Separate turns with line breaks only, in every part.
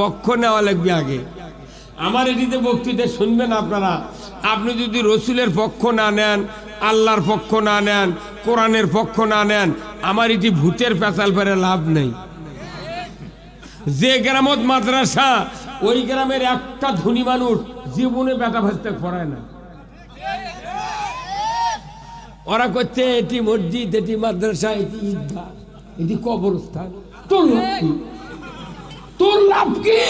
পক্ষ নেওয়া লাগবে আগে। আমার এটিতে বক্তৃতা শুনবেন আপনারা। আপনি যদি রসুলের পক্ষ না নেন, আল্লাহর পক্ষ না নেন, কোরআনের পক্ষ না নেন, আমার এটি ভূতের পেঁচাল পেরে লাভ নেই। যে গ্রামত মাদ্রাসা, ওই গ্রামের একটা ধনী মানুষ জীবনে বেটা ভাজতে পড়ায় না। ওরা করছে, এটি মসজিদ, এটি মাদ্রাসা, এটি ঈদগাহ, এটি কবরস্থান। তোর লাভ কি?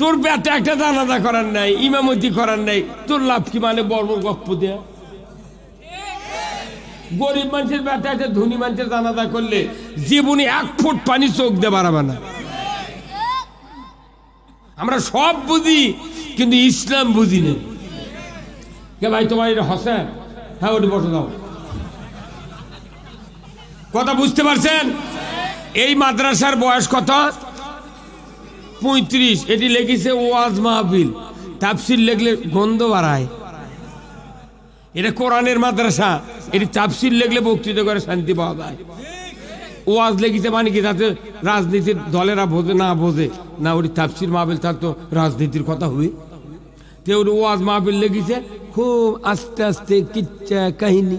তোর ব্যাটা একটা জানাজা করার নাই, ইমামতি করার নাই, তোর লাভ কি মানে বড় গপ্প দেয়া? গরিব মানুষের ব্যাটা একটা ধনী মানুষের দানাদা করলে জীবনে এক ফুট পানি চোখ দিয়ে বাড়াবে না। আমরা সব বুঝি, কিন্তু ইসলাম বুঝি না। কে ভাই, তোমার এটা হসেন হ্যাঁ ওটি বসে দাও কথা বুঝতে পারছেন? এই মাদ্রাসার বয়স কত? পঁয়ত্রিশ, এটি লেগেছে ওয়াজ মাহবিল তাফসিল লেখলে গন্ধ বাড়ায়। এটা কোরআনের মাদ্রাসা, এটি তাফসিল লেখলে বক্তৃতা করে শান্তি পাওয়া যায়। ওয়াজ লেগেছে মানে কি? তাতে রাজনীতির দলেরা বোঝে, না বোঝে। না ওটি তাফসির মাহবিল তার তো রাজনীতির কথা হবে। তে ওর ওয়াজ মাহবিল লেগেছে, খুব আস্তে আস্তে কিচ্ছা কাহিনী।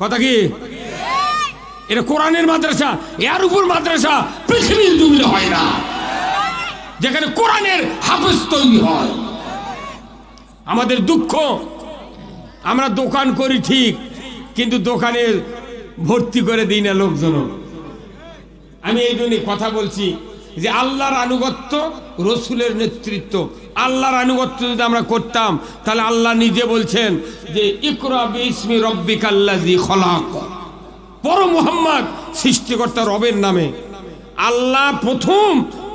কথা কি? এটা কোরআনের মাদ্রাসা, এর উপর মাদ্রাসা, পৃথিবীর জমিনে হয় না। যেখানে কোরআনের হাফেজ তৈরি হয়। আমাদের দুঃখ, আমরা দোকান করি ঠিক, কিন্তু দোকানে ভর্তি করে দিই না লোকজন আমি এই জন্যই কথা বলছি যে আল্লাহর আনুগত্য, রসুলের নেতৃত্ব। আল্লাহর আনুগত্য যদি আমরা করতাম, তাহলে আল্লাহ নিজে বলছেন যে, ইকরা ইসমি রব্বিক আল্লাজি খলাক। পর মোহাম্মদ সৃষ্টিকর্তা রবের নামে। আল্লাহ প্রথম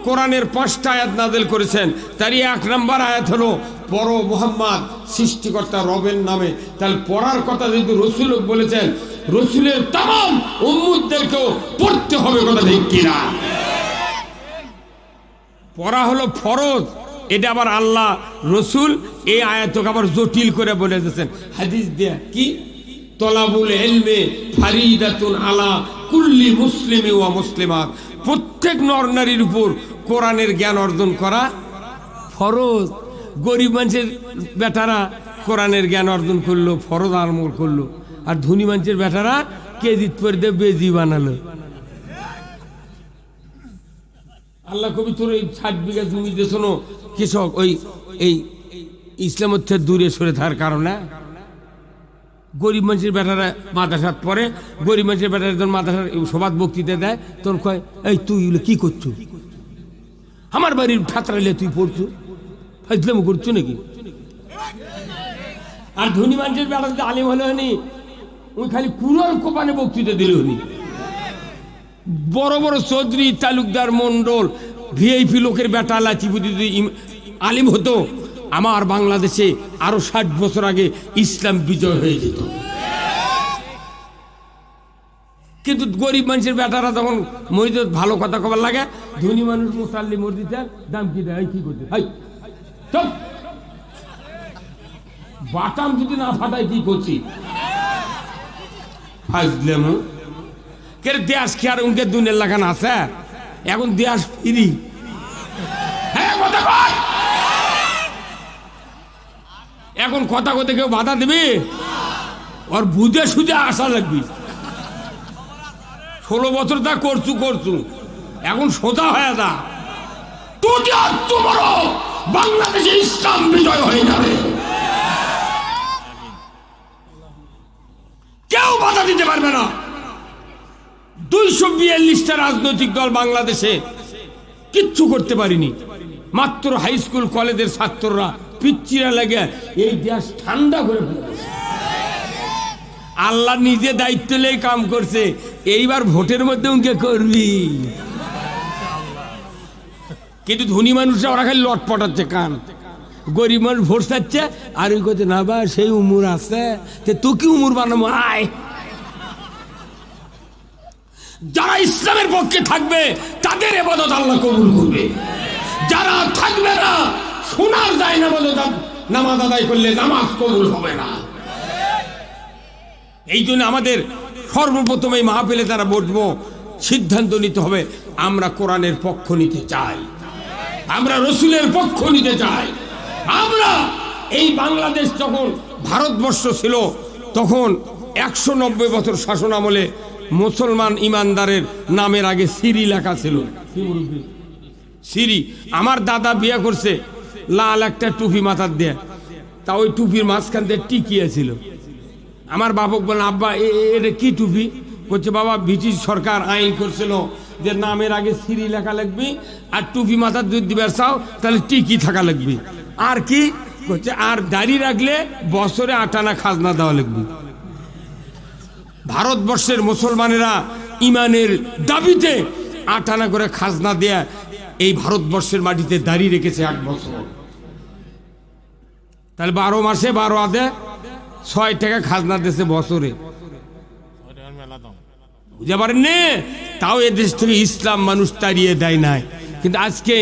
কোরআনের পাঁচটা আয়াত নাজেল করেছেন। তারই এক নম্বর আয়াত হলো পর মোহাম্মদ সৃষ্টিকর্তা রবের নামে। তাহলে পড়ার কথা যেহেতু রসুল বলেছেন, রসুলের তাম উম্মুদদেরকেও পড়তে হবে কথা ঠিক কিনা? পড়া হলো ফরজ। এটা আবার আল্লাহ রসুল এই আয়াতকে আবার জটিল করে বলে দিয়েছেন। হাদিস দেয়া কি? তলাবুল এলমে ফারিদাতুন আলা কুল্লি মুসলিমি ওয়া মুসলিমাত। প্রত্যেক নর নারীর উপর কোরআনের জ্ঞান অর্জন করা ফরজ। গরিব মানুষের বেটারা কোরআনের জ্ঞান অর্জন করল, ফরজ আমল করল। আর ধনী মানুষের বেটারা কেজিত পরে দিয়ে বেজি বানালো। আল্লাহ কবি, তোর এই ষাট বিঘা জমিতে শোনো, কৃষক ওই এই ইসলামের দূরে সরে থাকার কারণে গরিব মানুষের বেটারা মাদ্রাসাত পড়ে, গরিব মানুষের বেটারা যখন মাদ্রাসার সবাদ বক্তৃতা দেয়, তখন কয়, এই তুই এগুলো কি করছ? আমার বাড়ির ঠাতরাইলে তুই পড়ছো? ফাইজলাম করছ নাকি? আর ধনী মানুষের বেটা যদি আলিম হলে হয়নি ওই খালি কুড়াল কোপানে বক্তৃতা দিলে হনি বড় বড় চৌধুরী, তালুকদার মন্ডল ভিআইপি লোকের বেটা লাচিপুতি আলিম হতো আমার বাংলাদেশে আরও ষাট বছর আগে ইসলাম বিজয় হয়ে যেত। কিন্তু গরিব মানুষের বেটারা যখন মসজিদ ভালো কথা কবার লাগে, ধনী মানুষ মুসাল্লি মসজিদে দাম কি দেয়? কি করতে বাটাম যদি না ফাটাই কি করছি? ফাজলেম। কে দেশ আর উনকে দুনের লাগান আছে? এখন দেশ ফিরি। হ্যাঁ কথা কয় এখন কথা কথা কেউ বাধা দেবে? ওর বুঝে সুঝে আসা লাগবি। ষোলো বছর তা করছু করছু। এখন সোজা হয়ে যা। তুই আর তোমারও বাংলাদেশে ইসলাম বিজয় হয়ে যাবে। কেউ বাধা দিতে পারবে না। দুইশো বিয়াল্লিশটা রাজনৈতিক দল বাংলাদেশে কিচ্ছু করতে পারিনি। মাত্র হাই স্কুল কলেজের ছাত্ররা পিচ্চিরা লেগে এই দেশ ঠান্ডা করে ফেলেছে আল্লাহ নিজে দায়িত্ব নিয়ে কাম করছে, এইবার ভোটের মধ্যে উনকে করবি। কিন্তু ধনী মানুষরা ওরা খালি লটপটাচ্ছে কান। গরিব মানুষ ভোট চাচ্ছে, আর ওই করতে না বা, সেই উমুর আছে। তে কি উমুর বানাবো? আয়। যারা ইসলামের পক্ষে থাকবে, তাদের এবাদত আল্লাহ কবুল করবে। যারা থাকবে না শোনার যায় না বলে তা- নামাজ আদায় করলে নামাজ কবুল হবে না। এই জন্য আমাদের সর্বপ্রথম এই মাহফিলে তারা বসবো, সিদ্ধান্ত নিতে হবে, আমরা কোরআনের পক্ষ নিতে চাই। আমরা রসুলের পক্ষ নিতে চাই। আমরা এই বাংলাদেশ যখন ভারতবর্ষ ছিল, তখন একশো নব্বই বছর শাসন আমলে মুসলমান ইমানদারের নামের আগে সিরি লেখা ছিল। সিরি আমার দাদা বিয়ে করছে লাল একটা টুপি মাথার দেয়া। তা ওই টুপির মাঝখান দিয়ে টিকিয়েছিল। আমার বাপক বললেন আব্বা এটা কি টুপি? বলছে, বাবা, ব্রিটিশ সরকার আইন করছিল যে নামের আগে সিঁড়ি লেখা লাগবে আর টুপি মাথার দুধ দিবার চাও তাহলে টিকি থাকা লাগবে আর কি? বলছে, আর দাড়ি রাখলে বছরে আটানা খাজনা দেওয়া লাগবে ভারতবর্ষের মুসলমানেরা ইমানের দাবিতে আটানা করে খাজনা দেয়া এই ভারতবর্ষের মাটিতে দাঁড়িয়ে রেখেছে এক বছর। তাহলে বারো মাসে বারো আদে ছয় টাকা খাজনা দিয়েছে বছরে। বুঝতে পারেন? তাও এদেশ থেকে ইসলাম মানুষ তাড়িয়ে দেয় নাই। কিন্তু আজকে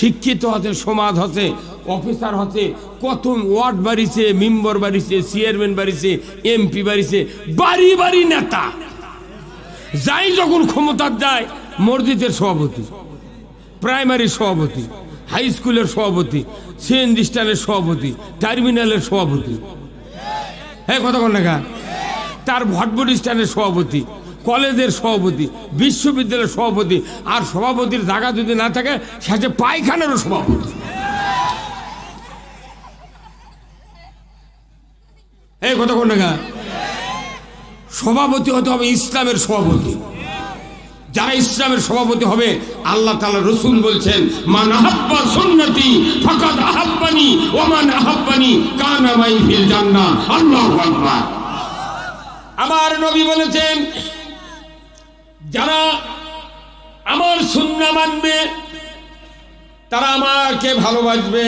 শিক্ষিত হতে, সমাজ হতে, অফিসার হতে, কত ওয়ার্ড বাড়িছে মেম্বার বাড়িছে চেয়ারম্যান বাড়িছে এমপি বাড়িছে বাড়ি বাড়ি নেতা। যাই যখন ক্ষমতার যায় মসজিদের সভাপতি। প্রাইমারি সভাপতি, হাই স্কুলের সভাপতি, সিএনজি স্ট্যান্ডের সভাপতি, টার্মিনালের সভাপতি। হ্যাঁ কথা কন না তার ভটভটি স্ট্যান্ডের সভাপতি, কলেজের সভাপতি, বিশ্ববিদ্যালয়ের সভাপতি, আর সভাপতির জায়গা যদি না থাকে সাথে পায়খানারও সভাপতি। এই কথা কোন? সভাপতি হতে হবে ইসলামের সভাপতি। যারা ইসলামের সভাপতি হবে, আল্লাহ তাআলা রসুল বলছেন, মান আহাব্বা সুন্নতি ফাকাদ আহাব্বানি ওয়া মান আহাব্বানি কানা মাই ফিল জান্নাহ। আল্লাহু আমার নবী বলেছেন, যারা আমার সুন্নাহ মানবে, তারা আমাকে ভালোবাসবে,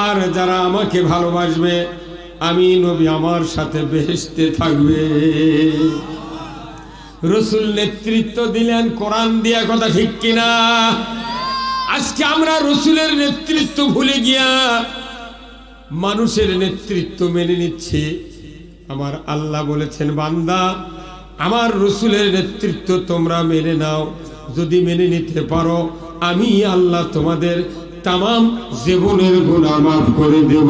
আর যারা আমাকে ভালোবাসবে, আমি নবী আমার সাথে বেহেশতে থাকবে। রসুল নেতৃত্ব দিলেন, কোরআন দিয়া কথা ঠিক কিনা? আজকে আমরা রসুলের নেতৃত্ব ভুলে গিয়া মানুষের নেতৃত্ব মেনে নিচ্ছি। আমার আল্লাহ বলেছেন, বান্দা, আমার রসুলের নেতৃত্ব তোমরা মেনে নাও, যদি মেনে নিতে পারো, আমি আল্লাহ তোমাদের তাম জীবনের গুণা মাফ করে দেব।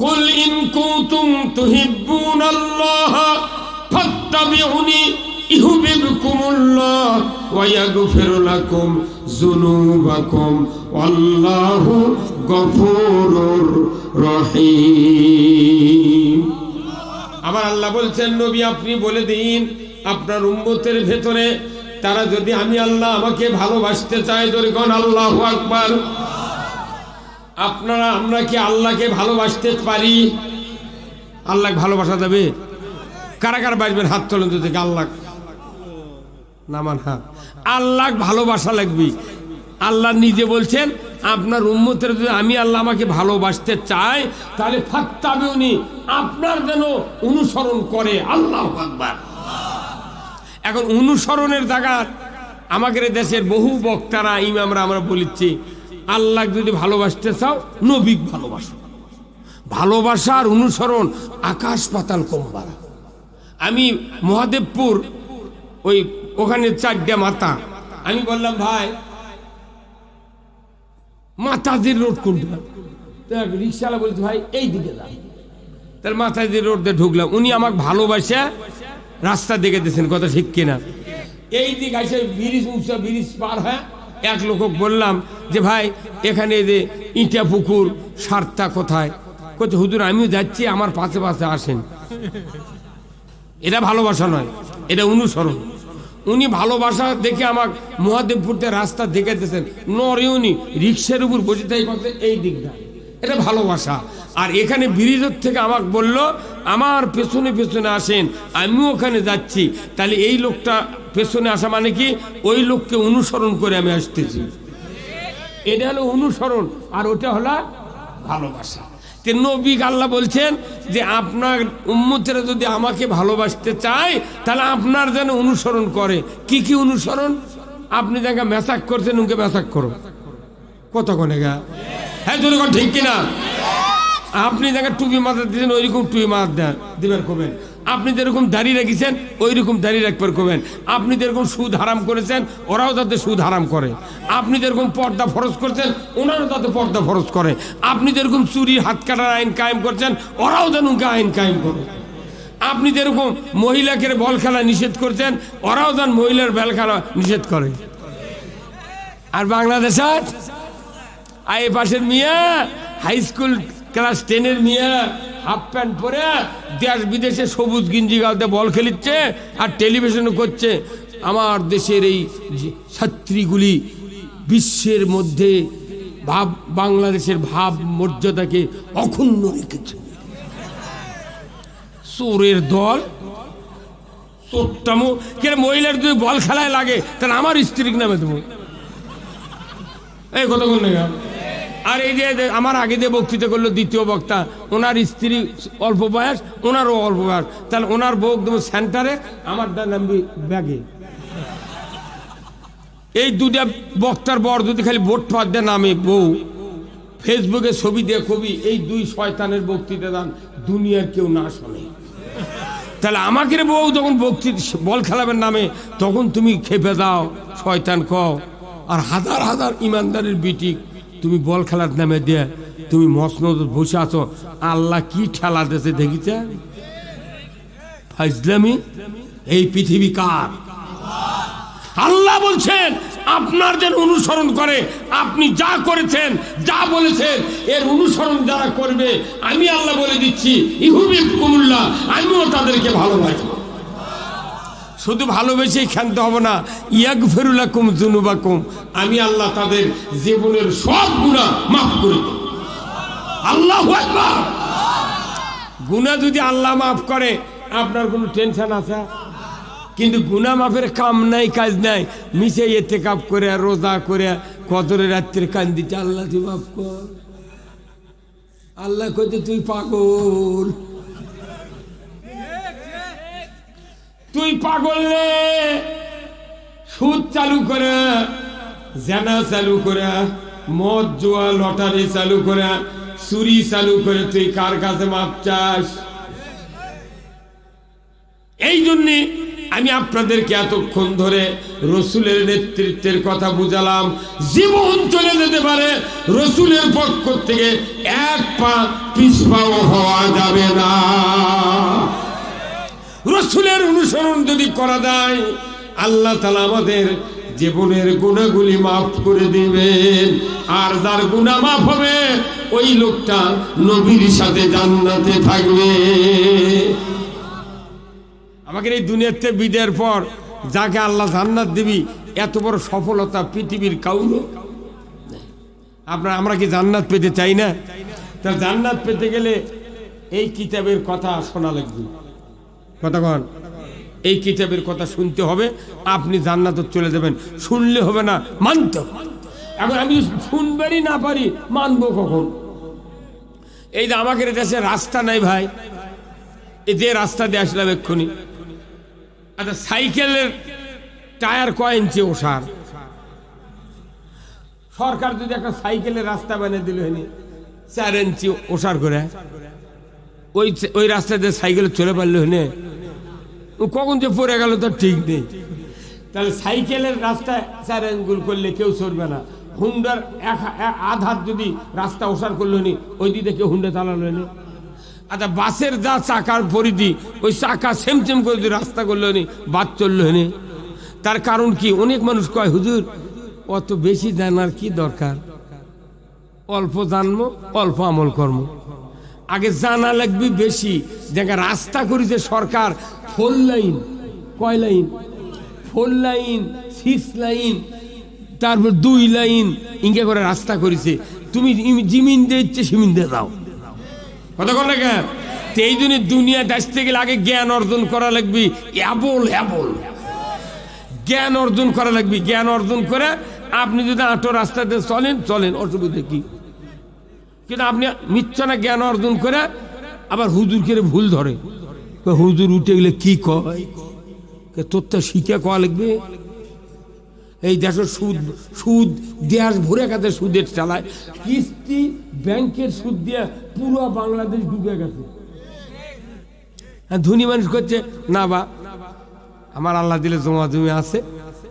কুল ইন কুতুম তুহিব্বুন আল্লাহ ফাত্তাবিউনি ইউহিবকুমুল্লাহ ওয়া ইয়াগফির লাকুম যুনুবাকুম আল্লাহু গফুরুর রহিম আমার আল্লাহ বলছেন নবী আপনি বলে দিন আপনার উম্মতের ভেতরে তারা যদি আমি আল্লাহ আমাকে ভালোবাসতে চাই দরিগণ আল্লাহ আকবার। আপনারা আমরা কি আল্লাহকে ভালোবাসতে পারি? আল্লাহকে ভালোবাসা যাবে? কারা কারা হাত তোলেন তো আল্লাহ। নামান হাত আল্লাহ ভালোবাসা লাগবে। আল্লাহ নিজে বলছেন, আপনার উম্মতের যদি আমি আল্লাহ আমাকে ভালোবাসতে চাই, তাহলে ফাত্তাবে উনি আপনার যেন অনুসরণ করে আল্লাহ এখন অনুসরণের জায়গা আমাদের দেশের বহু বক্তারা, ইমামরা আমরা বলিচ্ছি আল্লাহ যদি ভালোবাসতে চাও নবী ভালোবাসো। ভালোবাসার অনুসরণ আকাশ পাতাল কম্বা আমি মহাদেবপুর, ওই ওখানে চারটা মাতা। আমি বললাম, ভাই, মাতাজির রোড তো রিক্সাওয়ালা বলছে, ভাই এই দিকে তার মাতাজির রোড দিয়ে ঢুকলাম। উনি আমাকে ভালোবাসে, রাস্তা দেখে দিয়েছেন, কথা ঠিক কিনা। এই দিক আসে ব্রিজ উঁচা, ব্রিজ পার হয় এক লোক বললাম যে, ভাই, এখানে যে ইটা পুকুর, সারটা কোথায়? কোথায় হুজুর, আমিও যাচ্ছি, আমার পাশে পাশে আসেন। এটা ভালোবাসা নয়, এটা অনুসরণ। উনি ভালোবাসা দেখে আমার মহাদেবপুরতে রাস্তা দেখে দিয়েছেন নরে উনি রিক্সার উপর বসে থাকি কথা এই দিকটা, এটা ভালোবাসা। আর এখানে ব্রিজের থেকে আমাকে বলল, আমার পেছনে পেছনে আসেন, আমিও ওখানে যাচ্ছি। তাহলে এই লোকটা পেছনে আসা মানে কি? ওই লোককে অনুসরণ করে আমি আসতেছি। এটা হলো অনুসরণ, আর ওটা হলো ভালোবাসা। তে নবী আল্লাহ বলছেন যে আপনার উম্মতেরা যদি আমাকে ভালোবাসতে চায়, তাহলে আপনার যেন অনুসরণ করে। কি কি অনুসরণ? আপনি যাকে মেসাক করছেন, উনকে মেসাক করো। কতক্ষণে গা? হ্যাঁ যদি ঠিক কিনা? আপনি যাকে টুপি মাথা দিচ্ছেন ওইরকম টুপি মাথা দেন। দিবেন কবেন আপনি যেরকম দাড়ি রেখেছেন ওই রকম দাড়ি রাখবার করবেন। আপনি যেরকম সুদ হারাম করেছেন, ওরাও যাতে সুদ হারাম করে। আপনি যেরকম পর্দা ফরজ করছেন, ওনারাও যাতে পর্দা ফরজ করে। আপনি যেরকম চুরির হাত কাটার আইন কায়েম করছেন, ওরাও যেন আইন কায়েম করে আপনি যেরকম মহিলাকে বল খেলা নিষেধ করছেন, ওরাও যেন মহিলার বল খেলা নিষেধ করে। আর বাংলাদেশত আর এ পাশের মিয়া হাই স্কুল ক্লাস টেনের মিয়া হাফ প্যান্ট পরে দেশ বিদেশে সবুজ গিঞ্জি গালতে বল খেলিচ্ছে আর টেলিভিশনে করছে। আমার দেশের এই ছাত্রীগুলি বিশ্বের মধ্যে ভাব, বাংলাদেশের ভাব মর্যাদাকে অক্ষুণ্ণ রেখেছে। চোরের দল, চোরটামো কে মহিলার যদি বল খেলায় লাগে, তাহলে আমার স্ত্রীর নামে দেবো। এই কত কোন? আর এই যে আমার আগে যে বক্তৃতা করল দ্বিতীয় বক্তা, ওনার স্ত্রী অল্প বয়স, ওনারও অল্প বয়স। তাহলে ওনার বউ দেবো সেন্টারে, আমার নামবি ব্যাগে। এই দুটা বক্তার বর যদি খালি ভোট ফাঁদ দেয় নামে বউ, ফেসবুকে ছবি দিয়ে কবি, এই দুই শয়তানের বক্তৃতা দান, দুনিয়ার কেউ না শোনে। তাহলে আমাকে বউ যখন বক্তৃতা বল খেলাবেন নামে, তখন তুমি খেপে দাও, শয়তান কও। আর হাজার হাজার ইমানদারের বিটি তুমি বল খেলার নামে দিয়ে তুমি মসনদ বসে আছো। আল্লাহ কি ঠেলা দেশে দেখিছে? ফাইজলামি এই পৃথিবী কার? আল্লাহ বলছেন, আপনার যেন অনুসরণ করে, আপনি যা করেছেন, যা বলেছেন, এর অনুসরণ যারা করবে, আমি আল্লাহ বলে দিচ্ছি ইহুবি কুমুল্লাহ আমিও তাদেরকে ভালোবাসবো। শুধু ভালোবেসেই খেলতে হবে না। ইয়াক ফেরুলাকুম জুনুবাকুম আমি আল্লাহ তাদের জীবনের সব গুণা মাফ করে দেব। আল্লাহ গুণা যদি আল্লাহ মাফ করে, আপনার কোনো টেনশন আছে? কিন্তু গুনা মাফের কাম নাই, কাজ নাই। মিশে এতে কাপ করে, রোজা করে কদরে রাত্রে কান্দিতে আল্লাহ তুই মাফ কর। আল্লাহ কইতে তুই পাগল। তুই পাগল রে? সুদ চালু করে, জেনা চালু করে, মদ জোয়া, লটারি চালু করে, চুরি চালু করে তুই কার কাছে মাপ চাস? এই জন্যে আমি আপনাদেরকে এতক্ষণ ধরে রসুলের নেতৃত্বের কথা বুঝালাম। জীবন চলে যেতে পারে, রসুলের পক্ষ থেকে এক পা পিছপাও হওয়া যাবে না। রসুলের অনুসরণ যদি করা যায়, আল্লাহ তালা আমাদের জীবনের গুণাগুলি মাফ করে দিবেন। আর যার গুণা মাফ হবে, ওই লোকটা নবীর সাথে জান্নাতে থাকবে। আমাকে এই দুনিয়াতে বিদের পর যাকে আল্লাহ জান্নাত দিবি, এত বড় সফলতা পৃথিবীর কাউর আপনার, আমরা কি জান্নাত পেতে চাই না? তা জান্নাত পেতে গেলে এই কিতাবের কথা শোনা লাগবে। কতক্ষণ এই কিতাবের কথা শুনতে হবে, আপনি জান্নাত চলে যাবেন। শুনলে হবে না, মানতে এখন আমি শুনবারই না পারি, মানবো কখন? এই যে আমাকে দেশে রাস্তা নাই ভাই। এই যে রাস্তা দিয়ে আসলাম এক্ষুনি। আচ্ছা সাইকেলের টায়ার কয় ইঞ্চি ওষার? সরকার যদি একটা সাইকেলের রাস্তা বানিয়ে দিল চার ইঞ্চি ওষার করে। ওই ওই রাস্তা দিয়ে সাইকেল চলে পারল ও কখন যে পড়ে গেল তার ঠিক নেই। তাহলে সাইকেলের রাস্তায় চার আঙ্গুল করলে কেউ চলবে না। হুন্ডার এক আধ হাত যদি রাস্তা ওসার করল নি, ওই দিকে কেউ হুন্ডা চালালো নি। আচ্ছা বাসের যা চাকার পরিধি, ওই চাকা সেম সেম করে যদি রাস্তা করল নি, বাদ চলল নি। তার কারণ কি? অনেক মানুষ কয়, হুজুর, অত বেশি জানার কি দরকার? অল্প জানব, অল্প আমল কর্ম আগে জানা লাগবে বেশি। দেখা রাস্তা করেছে সরকার ফোর লাইন কয় lane four lane six lane তারপর দুই লাইন ইঙ্গে করে রাস্তা করেছে। তুমি জিমিন দিয়ে ইচ্ছে সিমিন দিয়ে দাও। কথা কর কেন? এই জন্য দুনিয়া আসতে গেলে আগে জ্ঞান অর্জন করা লাগবে। অ্যাবল অ্যাবল জ্ঞান অর্জন করা লাগবে। জ্ঞান অর্জন করে আপনি যদি আটো রাস্তাতে চলেন চলেন, অসুবিধা কি? কিন্তু আপনি মিথ্যানা জ্ঞান অর্জন করে আবার হুজুর করে ভুল ধরে। হুজুর উঠে গেলে কি কয়? কে তোর তো শিখে কয়া লাগবে। এই দেশের সুদ সুদ, দেশ ভরে গেছে, সুদের চালায়। কিস্তি, ব্যাংকের সুদ দিয়ে পুরো বাংলাদেশ ডুবে গেছে। আর ধনী মানুষ করছে, না বা, আমার আল্লাহ দিলে জমা জমি আছে,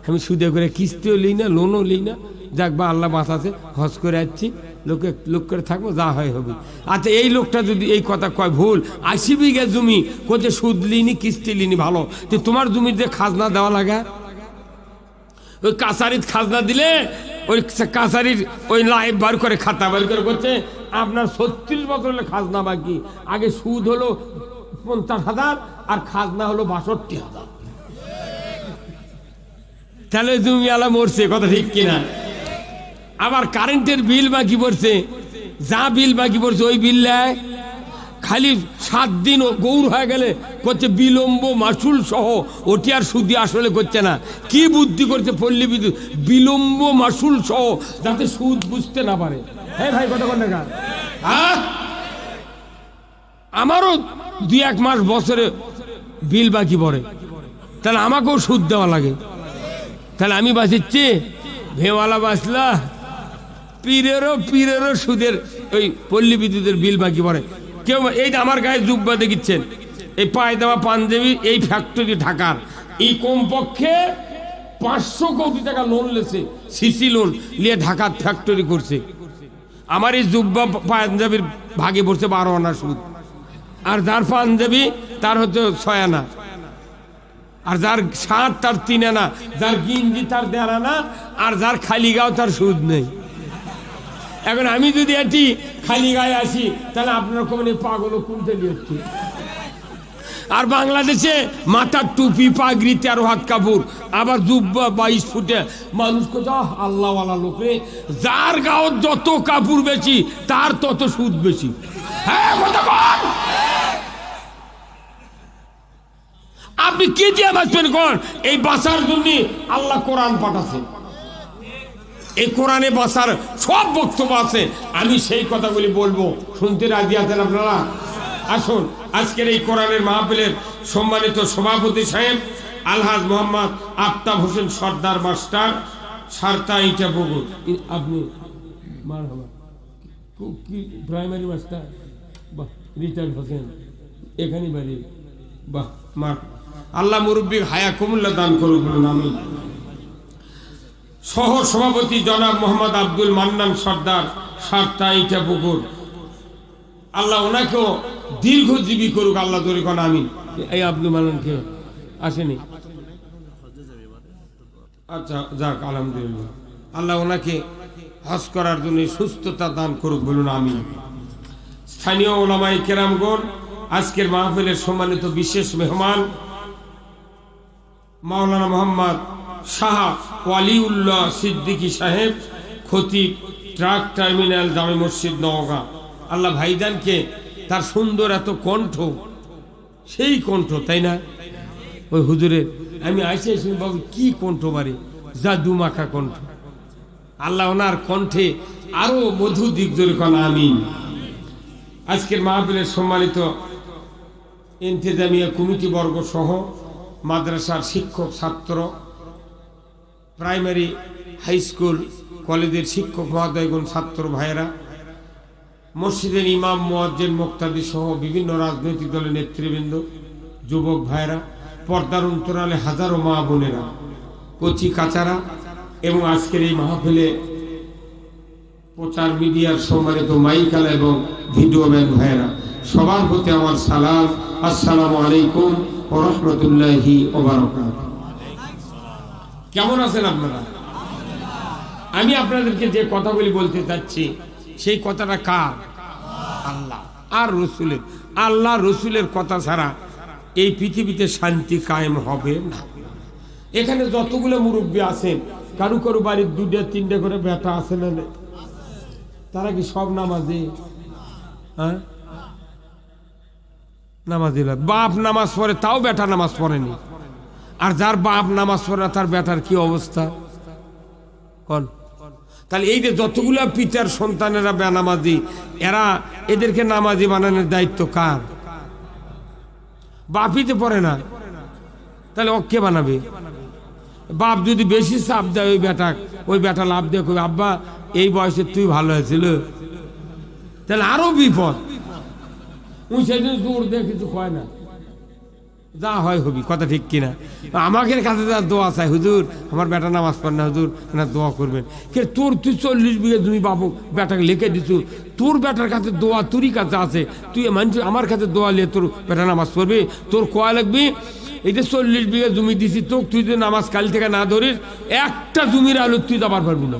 আমি সুদে করে কিস্তিও লিই না, লোনও লিই না। যাক বা আল্লাহ বাঁচাছে, হজ করে যাচ্ছি লোকে লোক করে থাকব, যা হয় হবে। আচ্ছা এই লোকটা যদি এই কথা কয়, ভুল। আশি বিঘা জমি কোচে সুদ লিনি, কিস্তি লিনি, ভালো। তো তোমার জমিতে খাজনা দেওয়া লাগা? ওই কাছারির খাজনা দিলে ওই কাছারির ওই লাইভ বার করে, খাতা বার করে করছে আপনার ছত্রিশ বছরের খাজনা বাকি। আগে সুদ হলো পঞ্চাশ হাজার, আর খাজনা হলো বাষট্টি হাজার। তাহলে আলা মরছে, কথা ঠিক কিনা? আবার কারেন্টের বিল বাকি পড়ছে। যা বিল বাকি পড়ছে ওই বিল নেয় খালি সাত দিন গৌর হয়ে গেলে করছে বিলম্ব, মাসুল সহ ওটি আর সুদি আসলে করছে না। কি বুদ্ধি করছে পল্লী বিদ্যুৎ বিলম্ব, মাসুল সহ, যাতে সুদ বুঝতে না পারে। হ্যাঁ ভাই কত হ্যাঁ? আমারও দুই এক মাস বছরে বিল বাকি পড়ে। তাহলে আমাকেও সুদ দেওয়া লাগে। তাহলে আমি বাঁচিচ্ছি? ভেওয়ালা বাঁচলা? পীরেরও পীরেরও সুদের ওই পল্লী বিদ্যুতের বিল বাকি পড়ে। কেউ এই আমার গায়ে জুব্বা দেখিচ্ছেন। এই পায়দামা পাঞ্জাবি, এই ফ্যাক্টরি ঢাকার। এই কমপক্ষে পাঁচশো কোটি টাকা লোন লেছে সিসি লোন নিয়ে ঢাকার ফ্যাক্টরি করছে। আমার এই জুব্বা পাঞ্জাবির ভাগে পড়ছে বারো আনা সুদ। আর যার পাঞ্জাবি, তার হচ্ছে ছয় আনা। আর যার শার্ট, তার তিন আনা। যার গিঞ্জি, তার দেড় আনা। আর যার খালি গাও, তার সুদ নেই। এখন আমি যদি এটি খালি গায়ে আসি, তাহলে আপনার কোমনে পাগল কুলতে হচ্ছে। আর বাংলাদেশে মাথার টুপি, পাগড়ি, তেরো হাত কাপড়, আবার জুব্বা বাইশ ফুটে মানুষ কোথাও আল্লাহওয়ালা লোক যার গাও যত কাপড় বেশি, তার তত সুদ বেশি। হ্যাঁ। আপনি কি দিয়ে বাঁচবেন কোন? এই বাঁচার জন্য আল্লাহ কোরআন পাঠাছে। এই কোরআনে বাসার সব বক্তব্য আছে। আমি সেই কথাগুলি বলব। শুনতে রাজি আছেন আপনারা? আসুন, আজকের এই কোরআনের মাহফিলের সম্মানিত সভাপতি সাহেব, আলহাজ মোহাম্মদ আফতাব হোসেন সর্দার মাস্টার, সারতা ইটা বগুর ই- আপনি প্রাইমারি মাস্টার বাহ রিটায়ার্ড হোসেন। এখানে বাড়ি। বাহ, মার। আল্লাহ মুরব্বী হায়া কুমুল্লা দান করুক বলুন আমি সহ সভাপতি জনাব মোহাম্মদ আব্দুল মান্নান সর্দার সারতা ইটা পুকুর। আল্লাহ ওনাকেও দীর্ঘজীবী করুক, আল্লাহ দরি কোন আমিন। এই আব্দুল মান্নানকে আসেনি? আচ্ছা যাক, আলহামদুলিল্লাহ। আল্লাহ ওনাকে হজ করার জন্য সুস্থতা দান করুক বলুন আমি স্থানীয় ওলামাই কেরামগণ, আজকের মাহফিলের সম্মানিত বিশেষ মেহমান, মাওলানা মোহাম্মদ শাহ ওয়ালিউল্লাহ সিদ্দিকী সাহেব, খতিব ট্রাক টার্মিনাল জামে মসজিদ নওগাঁ। আল্লাহ ভাইদানকে তার সুন্দর এত কণ্ঠ, সেই কণ্ঠ, তাই না? ওই হুজুরের আমি আইসে বাবু, কি কণ্ঠ বাড়ি জাদু মাখা কণ্ঠ। আল্লাহ ওনার কণ্ঠে আরও মধু দিক জোরে কন, আমিন। আজকের মাহফিলের সম্মানিত ইন্তেজামিয়া কমিটি বর্গ সহ মাদ্রাসার শিক্ষক ছাত্র প্রাইমারি হাই স্কুল, কলেজের শিক্ষক মহোদয়গণ, ছাত্র ভাইয়েরা, মসজিদের ইমাম, মোয়াজ্জেন, মুক্তাদি সহ বিভিন্ন রাজনৈতিক দলের নেতৃবৃন্দ, যুবক ভাইয়েরা, পর্দার অন্তরালে হাজারো মা বোনেরা, কচি কাচারা এবং আজকের এই মাহফিলে প্রচার মিডিয়ার সম্মানিত মাইকালা এবং ভিডিও ম্যান ভাইয়েরা, সবার প্রতি আমার সালাম, আসসালামু আলাইকুম ও রহমতুল্লাহি ওবারকাত কেমন আছেন আপনারা? আমি আপনাদেরকে যে কথাগুলি বলতে চাচ্ছি, সেই কথাটা কার? আল্লাহ। আর রসুলের। আল্লাহ রসুলের কথা ছাড়া এই পৃথিবীতে শান্তি কায়েম হবে না। এখানে যতগুলো মুরব্বী আছেন, কারু কারু বাড়ির দুটা তিনটে করে বেটা আছে না? তারা কি সব নামাজি? হ্যাঁ? নামাজি। বাপ নামাজ পড়ে, তাও বেটা নামাজ পড়েনি। আর যার বাপ নামাজ পড়ে না তার বেটার কি অবস্থা? কন। তাহলে এই যে যতগুলা পিতার সন্তানেরা বেনামাজি এরা এদেরকে নামাজি বানানোর দায়িত্ব কার? বাপিতে পড়ে না। তাহলে কে বানাবে? বাপ যদি বেশি চাপ দেয় ওই বেটা ওই বেটা লাভ দিয়ে কই, আব্বা এই বয়সে তুই ভালো হয়েছিল। তাহলে আরও বিপদ। উনি সেদিন জোর দিয়ে কিছু কয় না। যা হয় হবি, কথা ঠিক কিনা। আমাকে কাছে যা দোয়া চাই, হুজুর, আমার বেটা নামাজ পড় না, হুজুর না দোয়া করবেন। কে তোর তুই চল্লিশ বিঘে তুমি বাবু, বেটাকে লিখে দিছু। তোর বেটার কাছে দোয়া, তোরই কাছে আছে। তুই মানুষ আমার কাছে দোয়া নিয়ে তোর বেটা নামাজ পড়বি। তোর কোয়া লাগবি? এটা চল্লিশ বিঘা জমি দিছি, তোকে তুই যদি নামাজ কাল থেকে না ধরিস, একটা জমির আলু তুই দাবার পারবি না।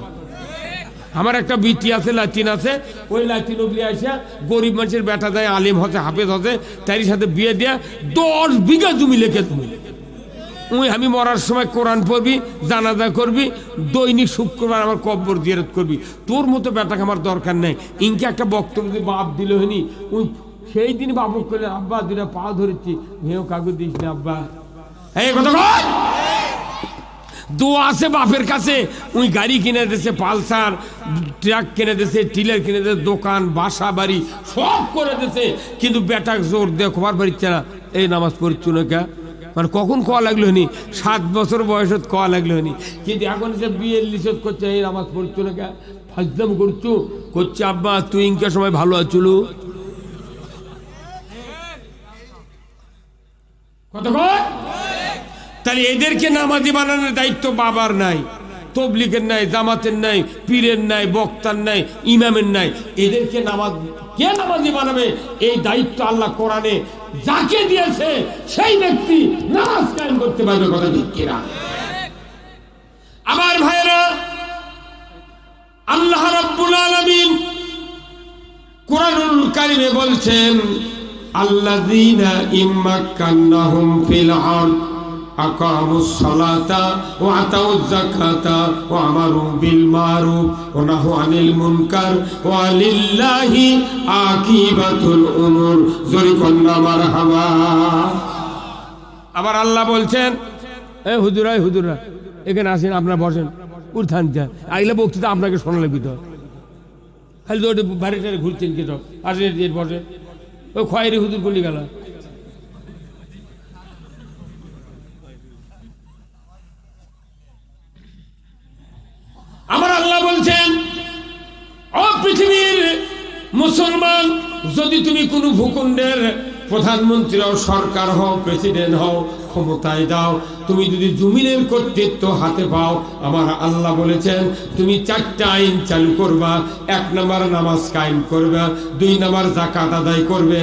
আমার একটা বিটি আছে লাচিন আছে। ওই লাচিন অব্দি আসা গরিব মানুষের বেটা যায়, আলিম হচ্ছে হাফেজ হচ্ছে তারই সাথে বিয়ে দেয়া দশ বিঘা জমি লেখে তুমি। ওই আমি মরার সময় কোরআন পড়বি, জানাজা করবি, দৈনিক শুক্রবার আমার কব্বর জিয়ারত করবি। তোর মতো বেটাকে আমার দরকার নেই। ইনকে একটা বক্তব্য দিয়ে বাপ দিল হয়নি। ওই সেই দিন বাপক করে আব্বা দুটা পা ধরেছি। ভেও কাগজ দিস না, আব্বা। এই কথা দোয়া আছে বাপের কাছে। ওই গাড়ি কিনে দিয়েছে, পালসার, ট্রাক কিনে দিয়েছে, টিলার কিনে দিয়েছে, দোকান, বাসা, বাড়ি, সব করে দিয়েছে। কিন্তু বেটা জোর দিয়ে খবর পারিচ্ছে না, এই নামাজ পড়ছ না কে? মানে কখন কোয়া লাগল হনি সাত বছর বয়সত কোয়া লাগল হনি কিন্তু এখন সে বিয়ের লিসত করছে, এই নামাজ পড়ছ না কে? ফাজলাম করছ? করছে, আব্বা, তুই ইনকে সময় ভালো আছলু? কত কয় তাহলে এদেরকে নামাজি বানানোর দায়িত্ব বাবার নাই, তবলিগের নাই, জামাতের নাই, পীরের নাই, বক্তার নাই, ইমামের নাই। এদেরকে নামাজ, কে নামাজি বানাবে? এই দায়িত্ব আল্লাহ কোরআনে যাকে দিয়েছে, সেই ব্যক্তি নামাজ কায়েম করতে পারবে কথা ঠিক কিনা? আমার ভাইরা আল্লাহ রাব্বুল আলামিন কোরআনুল কারিমে বলছেন, আল্লাযীনা ইম্মাক্কান্নাহুম ফিল আরদ। আমারু বিল মারুফ ওয়া নাহু আনিল মুনকার ওয়া লিল্লাহি আকিবাতুল উমুর জোরে কন্না মারহাবা আবার আল্লাহ বলছেন, এ হুজুরা এ হুজুরা, এখানে আসেন, আপনারা বসেন। উঠান যা আইলে বক্তৃতা আপনাকে শোনা লাগবে তো? খালি তো বাড়ি টাড়ি ঘুরছেন কি সব আসেন বসে ওই খয়েরি হুজুর গুলি গেল আমার আল্লাহ বলছেন ও পৃথিবীর মুসলমান, যদি তুমি কোনো ভূখণ্ডের প্রধানমন্ত্রী হও সরকার হও, প্রেসিডেন্ট হও, ক্ষমতায় দাও, তুমি যদি জমিনের কর্তৃত্ব হাতে পাও, আমার আল্লাহ বলেছেন, তুমি চারটা আইন চালু করবা, এক নাম্বার নামাজ কায়েম করবে, দুই নাম্বার জাকাত আদায় করবে।